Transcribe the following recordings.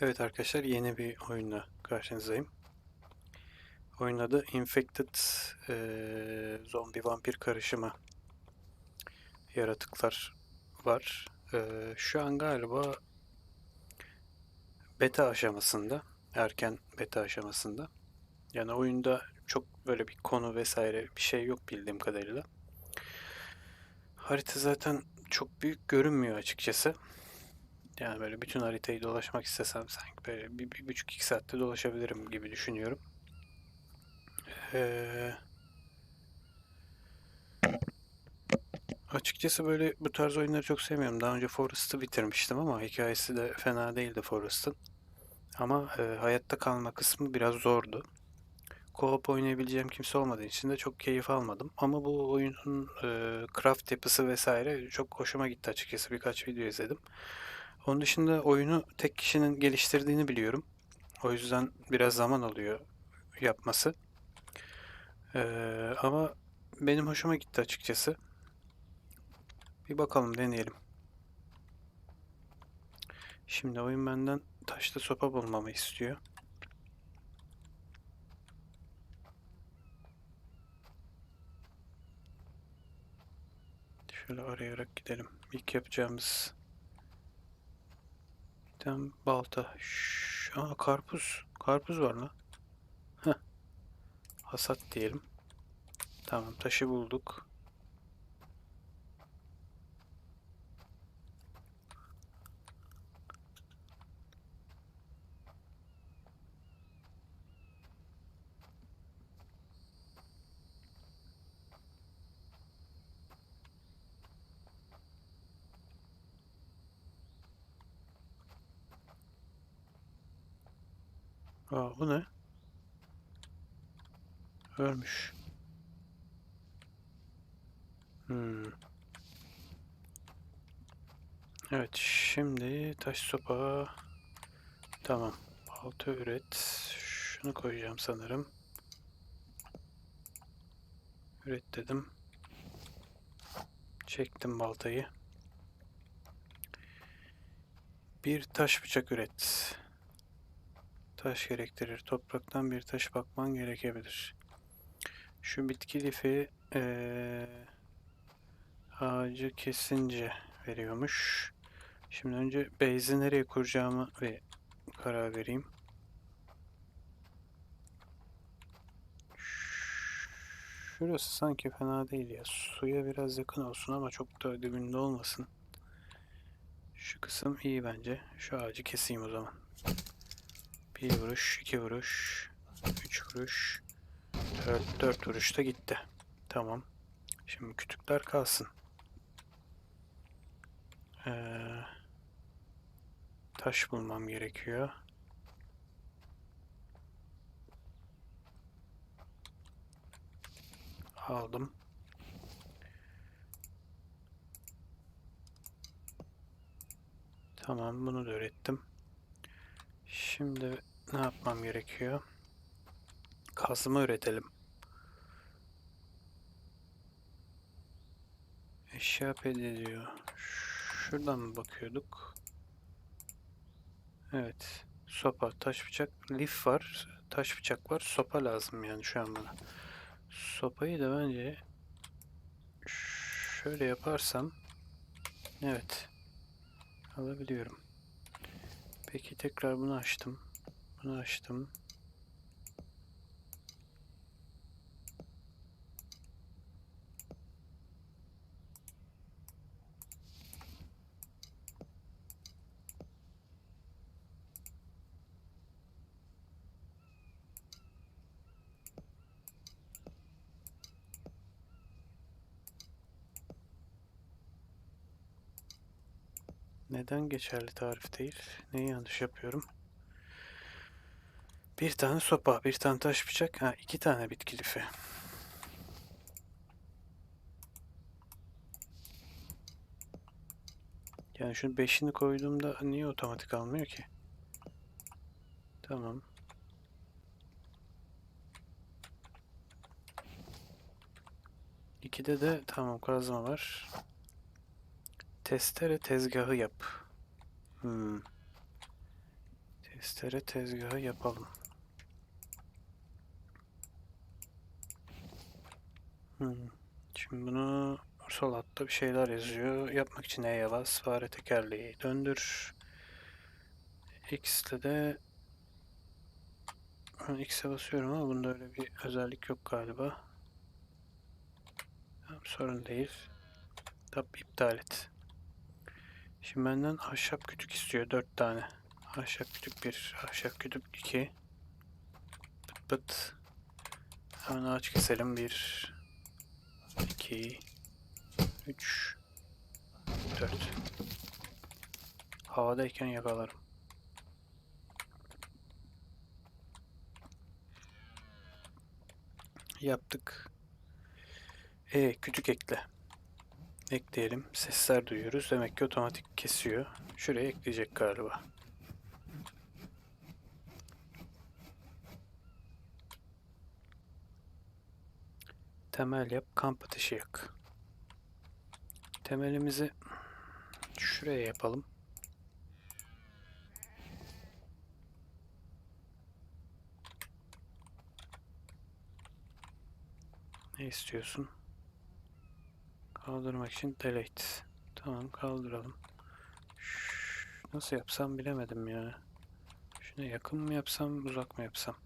Evet arkadaşlar yeni bir oyunla karşınızdayım. Oyunun adı Infected eee, zombi vampir karışımı yaratıklar var. Eee, şu an galiba beta aşamasında, erken beta aşamasında. Yani oyunda çok böyle bir konu vesaire bir şey yok bildiğim kadarıyla. Harita zaten çok büyük görünmüyor açıkçası. Yani böyle bütün haritayı dolaşmak istesem sanki böyle bir, bir buçuk iki saatte dolaşabilirim gibi düşünüyorum. Ee, açıkçası böyle bu tarz oyunları çok sevmiyorum. Daha önce Forest'ı bitirmiştim ama hikayesi de fena değildi Forest'ın. Ama e, hayatta kalma kısmı biraz zordu. Co-op oynayabileceğim kimse olmadığı için de çok keyif almadım. Ama bu oyunun e, craft yapısı vesaire çok hoşuma gitti açıkçası. Birkaç video izledim. Onun dışında oyunu tek kişinin geliştirdiğini biliyorum. O yüzden biraz zaman alıyor yapması. Ee, ama benim hoşuma gitti açıkçası. Bir bakalım deneyelim. Şimdi oyun benden taşlı sopa bulmamı istiyor. Şöyle arayarak gidelim. İlk yapacağımız tane balta. Şş, aa, karpuz. Karpuz var. Heh. Hasat diyelim. Tamam taşı bulduk. Aa, bu ne? Ölmüş. Hmm. Evet, şimdi taş sopa. Tamam. Balta üret. Şunu koyacağım sanırım. Üret dedim. Çektim baltayı. Bir taş bıçak üret. Taş gerektirir. Topraktan bir taş bakman gerekebilir. Şu bitki lifi eee, ağacı kesince veriyormuş. Şimdi önce base'i nereye kuracağımı ve karar vereyim. Şurası sanki fena değil ya. Suya biraz yakın olsun ama çok da dibinde olmasın. Şu kısım iyi bence. Şu ağacı keseyim o zaman. Bir vuruş, iki vuruş, üç vuruş, dört, dört vuruşta gitti. Tamam. Şimdi kütükler kalsın. Ee, taş bulmam gerekiyor. Aldım. Tamam, bunu da ürettim. Şimdi ne yapmam gerekiyor? Kazma üretelim. Eşya ediyor. Şuradan mı bakıyorduk? Evet. Sopa, taş bıçak, lif var. Taş bıçak var. Sopa lazım yani şu an bana. Sopayı da bence şöyle yaparsam evet alabiliyorum. Peki tekrar bunu açtım. Bunu açtım. Neden geçerli tarif değil? Neyi yanlış yapıyorum? Bir tane sopa, bir tane taş bıçak, ha iki tane bitki lifi. Yani şunu beşini koyduğumda niye otomatik almıyor ki? Tamam. İkide de tamam kazma var. Testere tezgahı yap. Hmm. Testere tezgahı yapalım. Şimdi bunu sol altta bir şeyler yazıyor. Yapmak için E'ye bas. Fare tekerleği döndür. X'te de X'e basıyorum ama bunda öyle bir özellik yok galiba. Tamam, sorun değil. Tab iptal et. Şimdi benden ahşap kütük istiyor. 4 tane. Ahşap kütük 1, ahşap kütük 2. Pıt pıt. Hemen ağaç keselim. 1, 2, 3, 4. Havadayken yakalarım. Yaptık. E kütük ekle. Ekleyelim. Sesler duyuyoruz. Demek ki otomatik kesiyor. Şuraya ekleyecek galiba. Temel yap. Kamp ateşi yak. Temelimizi şuraya yapalım. Ne istiyorsun? Kaldırmak için delete. Tamam kaldıralım. Şş, Nasıl yapsam bilemedim ya. Şuna yakın mı yapsam uzak mı yapsam?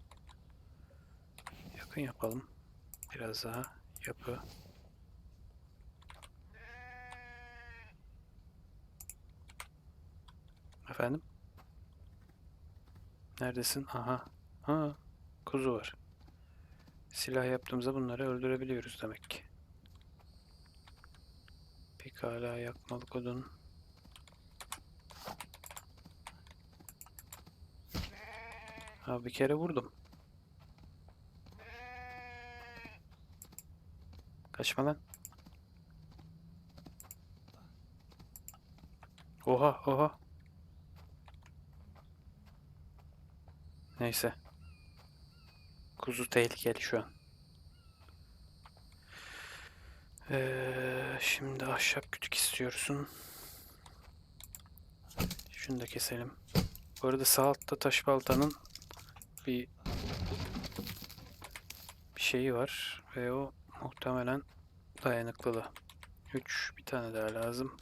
Yakın yapalım. Biraz daha yapı. Efendim? Neredesin? Aha. Ha, kuzu var. Silah yaptığımızda bunları öldürebiliyoruz demek ki. Pekala yakmalık odun. Ha bir kere vurdum. Kaçma lan. Oha oha. Neyse. Kuzu tehlikeli şu an. Ee, şimdi ahşap kütük istiyorsun. Şunu da keselim. Bu arada sağ altta taş baltanın bir bir şeyi var ve o muhtemelen dayanıklılığı. 3 bir tane daha lazım.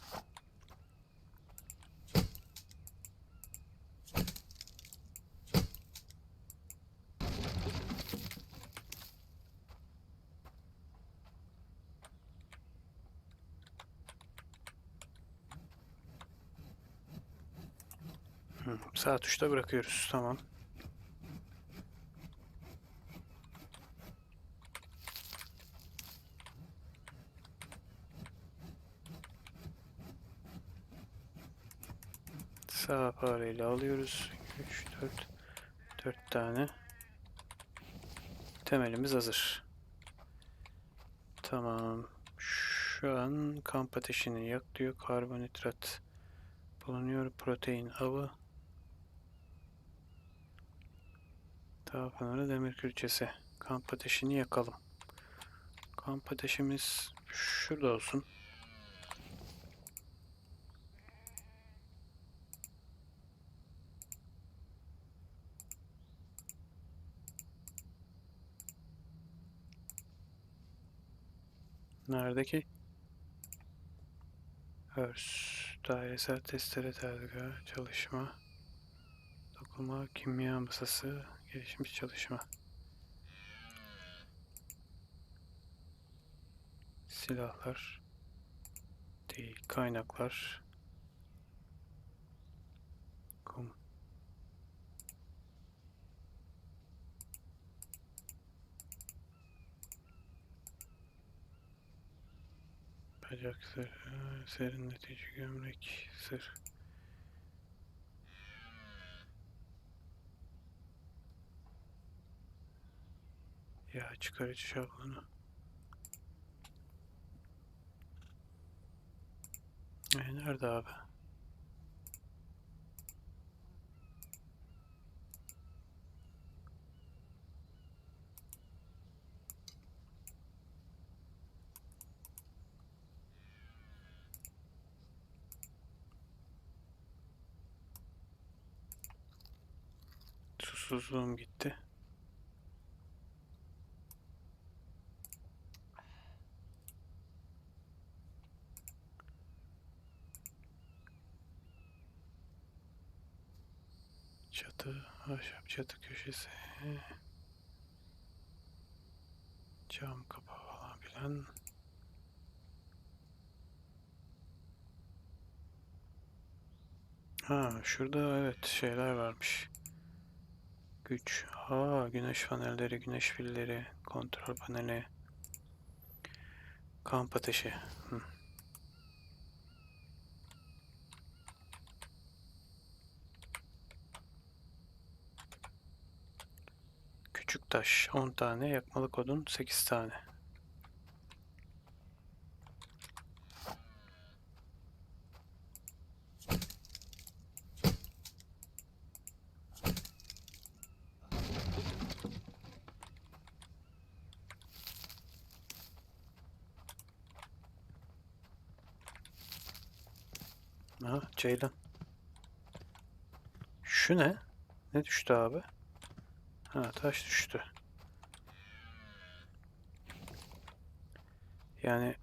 Hı, sağ bırakıyoruz. Tamam. Sağ fareyle alıyoruz. 3, 4, 4 tane. Temelimiz hazır. Tamam. Şu an kamp ateşini yak diyor. Karbonhidrat bulunuyor. Protein avı. Dağ pınarı demir külçesi. Kamp ateşini yakalım. Kamp ateşimiz şurada olsun. Nerede ki? Örs. Dairesel testere tezgahı. Çalışma. Dokuma. Kimya masası. Gelişmiş çalışma. Silahlar. Değil. Kaynaklar. Bacak zırhı, serinletici gömlek, zırh. Ya çıkarıcı şablonu. E, nerede abi? Susuzluğum gitti. Çatı, ahşap çatı köşesi. Cam kapı falan filan. Ha, şurada evet şeyler varmış. Güç. Ha, güneş panelleri, güneş pilleri, kontrol paneli. Kamp ateşi. Hı. Küçük taş 10 tane, yakmalık odun 8 tane. Aha, Ceylan. Şu ne? Ne düştü abi? Ha, taş düştü. Yani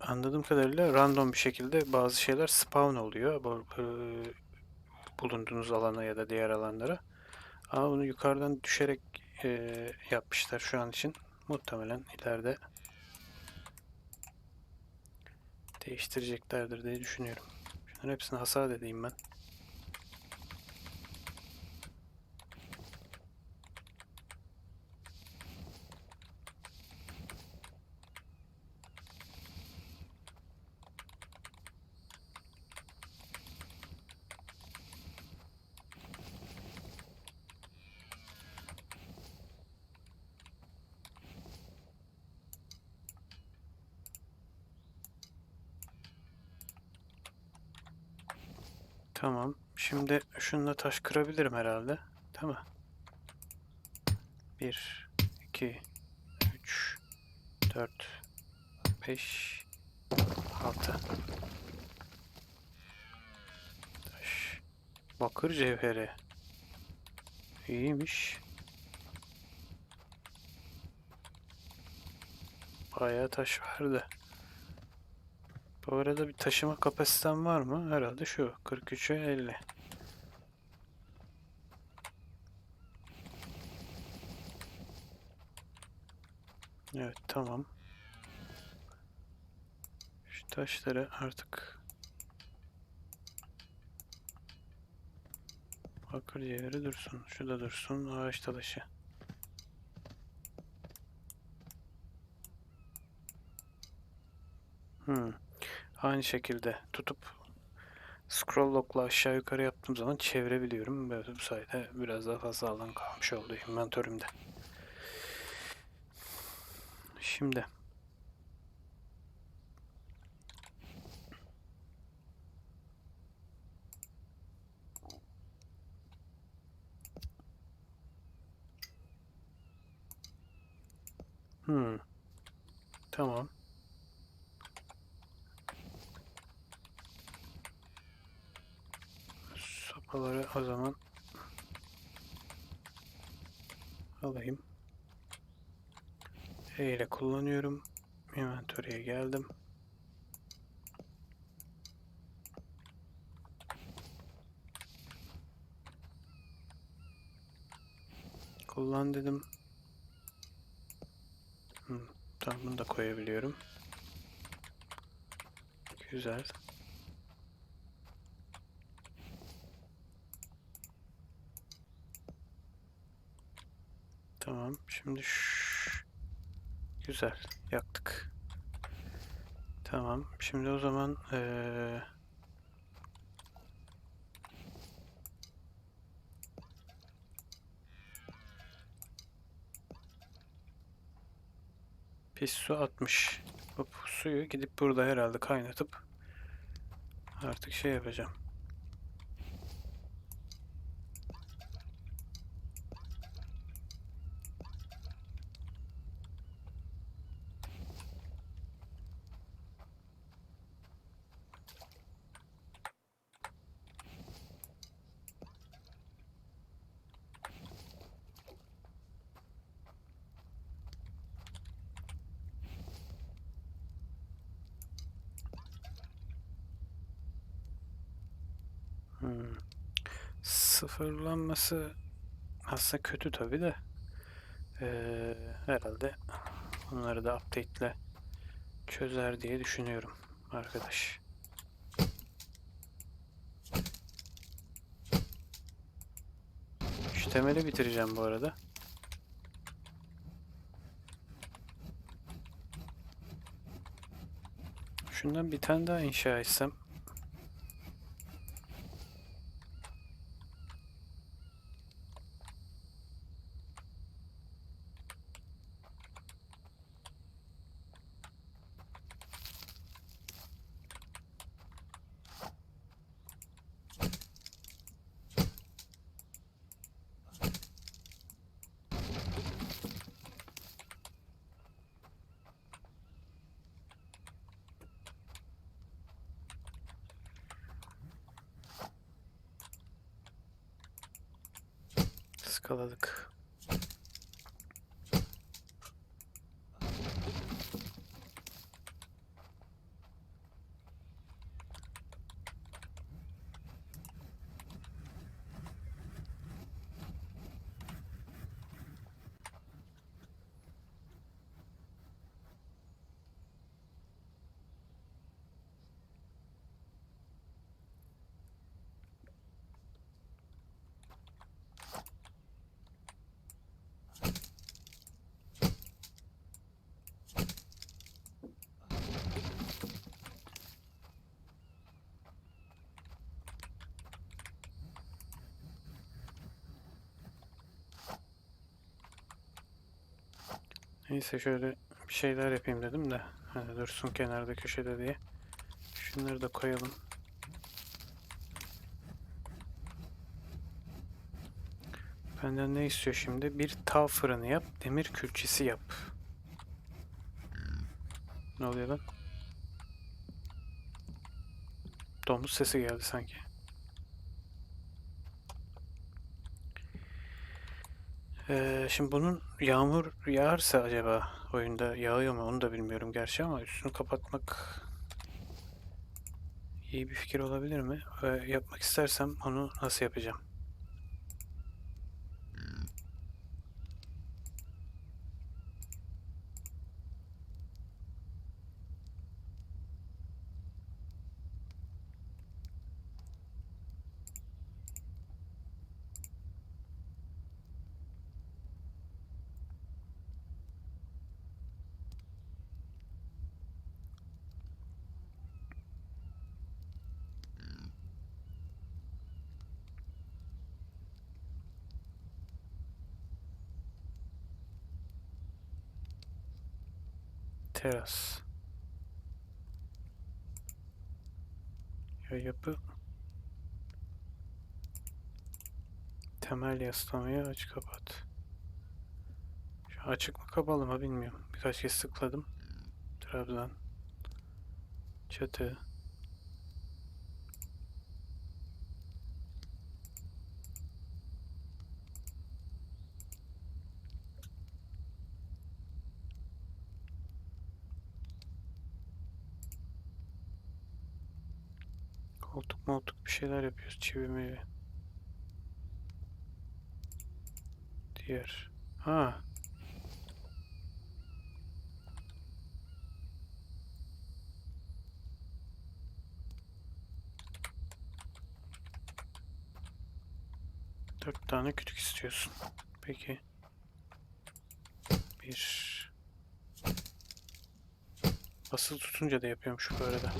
anladığım kadarıyla random bir şekilde bazı şeyler spawn oluyor bu, bu- bulunduğunuz alana ya da diğer alanlara. Ama bunu yukarıdan düşerek e, yapmışlar şu an için. Muhtemelen ileride değiştireceklerdir diye düşünüyorum. Şunların hepsine hasat edeyim ben. Tamam. Şimdi şununla taş kırabilirim herhalde. Değil mi? 1, 2, 3, 4, 5, 6. Taş. Bakır cevheri. İyiymiş. Bayağı taş vardı. Bu arada bir taşıma kapasitem var mı? Herhalde şu. 43'e 50. Evet tamam. Şu taşları artık bakır yeri dursun. Şu dursun. Ağaç talaşı. Hmm. Aynı şekilde tutup scroll lock'la aşağı yukarı yaptığım zaman çevirebiliyorum. Böyle bu sayede biraz daha fazla alan kalmış oldu inventörümde. Şimdi Hmm. Tamam. Sopaları o zaman alayım. E ile kullanıyorum. Inventory'e geldim. Kullan dedim. Hmm, tamam bunu da koyabiliyorum. Güzel. Tamam. Şimdi şş- güzel yaktık. Tamam. Şimdi o zaman eee pis su atmış. Bu suyu gidip burada herhalde kaynatıp artık şey yapacağım. Hmm. Sıfırlanması aslında kötü tabii de. Ee, herhalde onları da update'le çözer diye düşünüyorum arkadaş. Şu temeli bitireceğim bu arada. Şundan bir tane daha inşa etsem. Neyse şöyle bir şeyler yapayım dedim de. Hani dursun kenarda köşede diye. Şunları da koyalım. Benden ne istiyor şimdi? Bir tav fırını yap, demir külçesi yap. Ne oluyor lan? Domuz sesi geldi sanki. Ee, şimdi bunun yağmur yağarsa acaba oyunda yağıyor mu onu da bilmiyorum gerçi ama üstünü kapatmak iyi bir fikir olabilir mi? Ve yapmak istersem onu nasıl yapacağım? Teras. Ya yapı. Temel yaslamayı aç kapat. Şu açık mı kapalı mı bilmiyorum. Birkaç kez tıkladım. Trabzan. Çatı. Bir şeyler yapıyoruz. Çivi mivi. Diğer. Ha. Dört tane kütük istiyorsun. Peki. Bir. Basılı tutunca da yapıyormuş bu arada.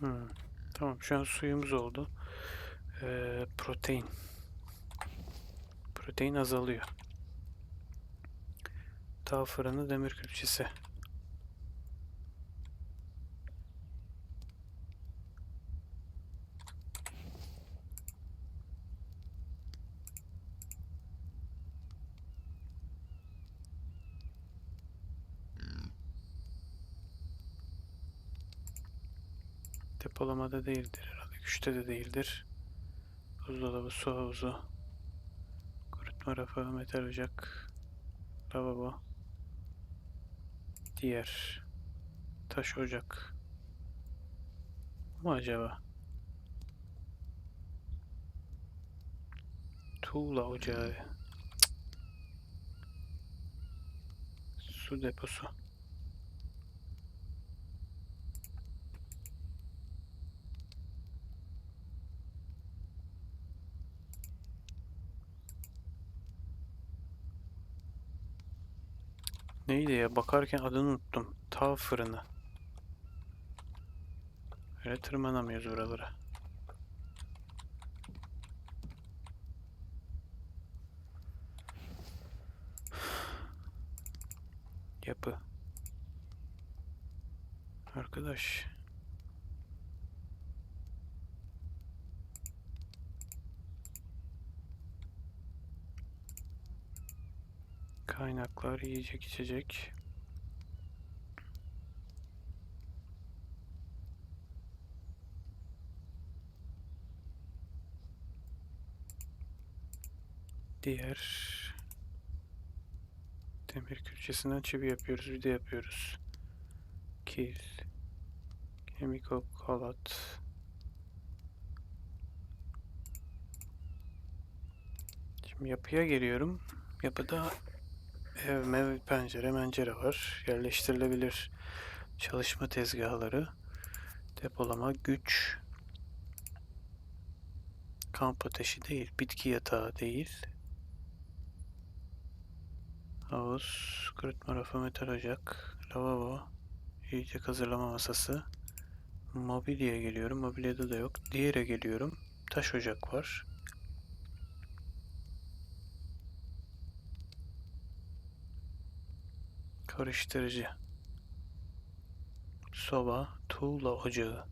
Hmm, Tamam şu an suyumuz oldu. Ee, protein. Protein azalıyor. Tava fırını demir külçesi. Depolamada değildir herhalde. Güçte de değildir. Buzdolabı, su havuzu. Kurutma rafı, metal ocak. Lavabo. Diğer. Taş ocak. Mu acaba? Tuğla ocağı. Cık. Su deposu. Neydi ya? Bakarken adını unuttum. Tav fırını. Öyle tırmanamıyoruz buralara. Yapı. Arkadaş. Kaynaklar, yiyecek, içecek. Diğer demir külçesinden çivi yapıyoruz, vida yapıyoruz. Kil, kemik ok, halat. Şimdi yapıya geliyorum. Yapıda ev, mev, pencere, mencere var. Yerleştirilebilir çalışma tezgahları, depolama, güç, kamp ateşi değil, bitki yatağı değil. Havuz, kurutma rafı, metal ocak, lavabo, yiyecek hazırlama masası. Mobilyaya geliyorum. Mobilyada da yok. Diğere geliyorum. Taş ocak var. Karıştırıcı. Soba, tuğla ocağı.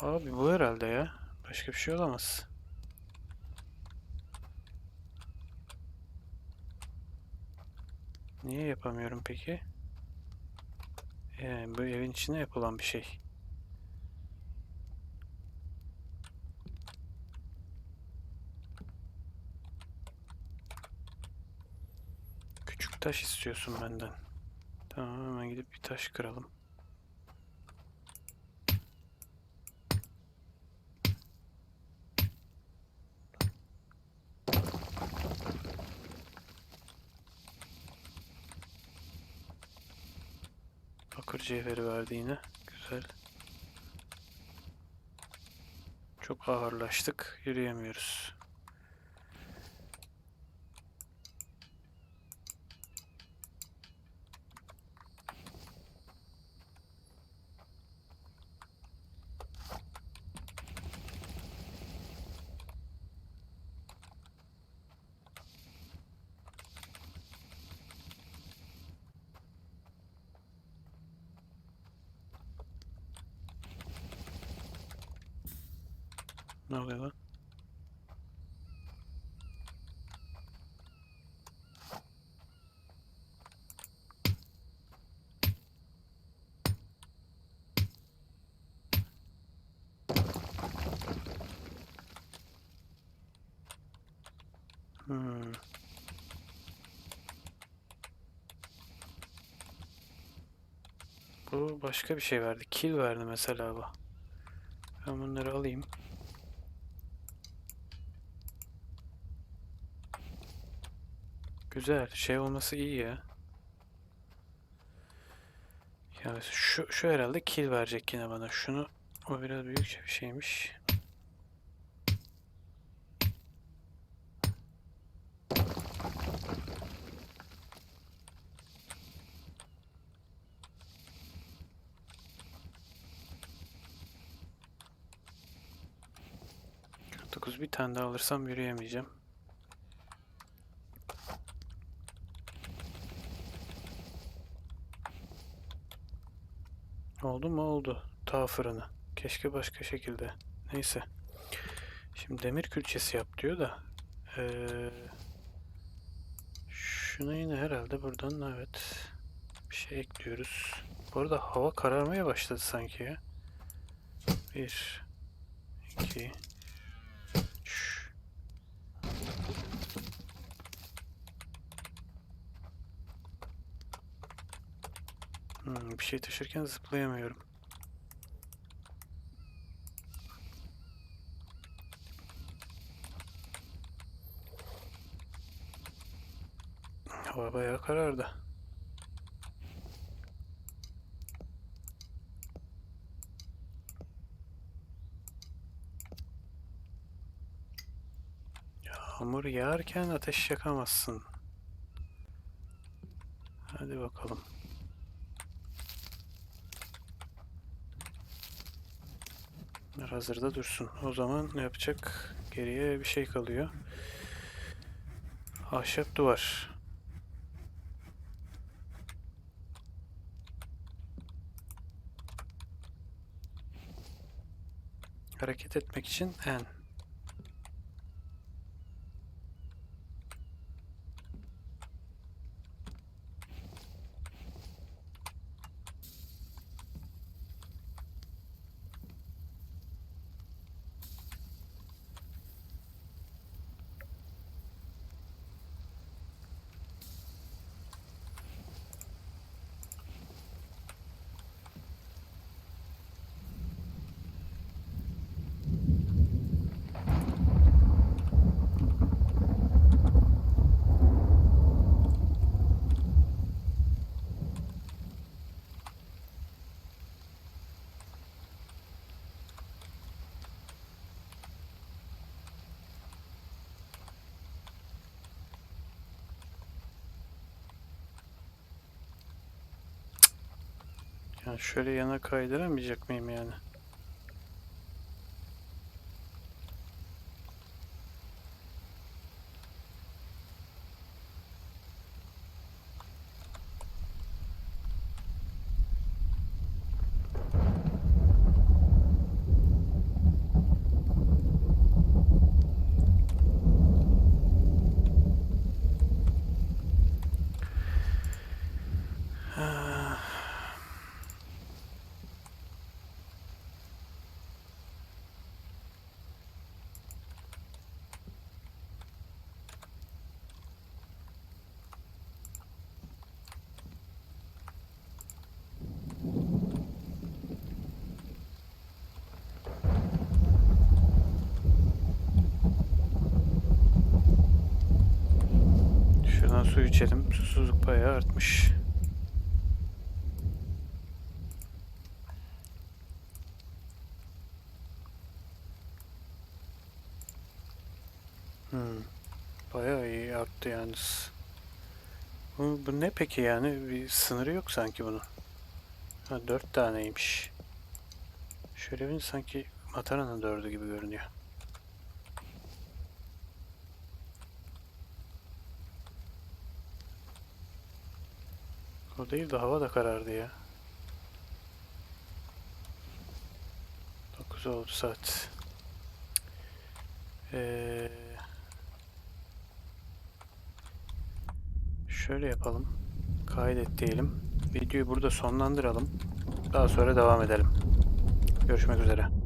Abi bu herhalde ya. Başka bir şey olamaz. Niye yapamıyorum peki? Yani bu evin içine yapılan bir şey. Küçük taş istiyorsun benden. Tamam hemen gidip bir taş kıralım. Bakır cevheri verdi yine. Güzel. Çok ağırlaştık. Yürüyemiyoruz. Ne oluyor lan? Bu başka bir şey verdi. Kill verdi mesela bu. Ben bunları alayım. Güzel. Şey olması iyi ya. Yani şu, şu herhalde kill verecek yine bana. Şunu o biraz büyükçe bir şeymiş. Bir tane daha alırsam yürüyemeyeceğim. oldu mu oldu. Tağ fırını. Keşke başka şekilde. Neyse. Şimdi demir külçesi yap diyor da. Ee, şuna yine herhalde buradan evet bir şey ekliyoruz. Bu arada hava kararmaya başladı sanki ya. 1 2 Hmm, bir şey taşırken zıplayamıyorum. Hava bayağı karardı. Yağmur yağarken ateş yakamazsın. Hadi bakalım. Hazırda dursun. O zaman ne yapacak? Geriye bir şey kalıyor. Ahşap duvar. Hareket etmek için N. Yani şöyle yana kaydıramayacak mıyım yani? Şuradan su içelim. Susuzluk bayağı artmış. Hmm. Bayağı iyi arttı yalnız. Bu, bu ne peki yani? Bir sınırı yok sanki bunun. Ha, dört taneymiş. Şöyle bir sanki Matara'nın dördü gibi görünüyor. O değil de hava da karardı ya. 9 oldu saat. Ee, şöyle yapalım. Kaydet diyelim. Videoyu burada sonlandıralım. Daha sonra devam edelim. Görüşmek üzere.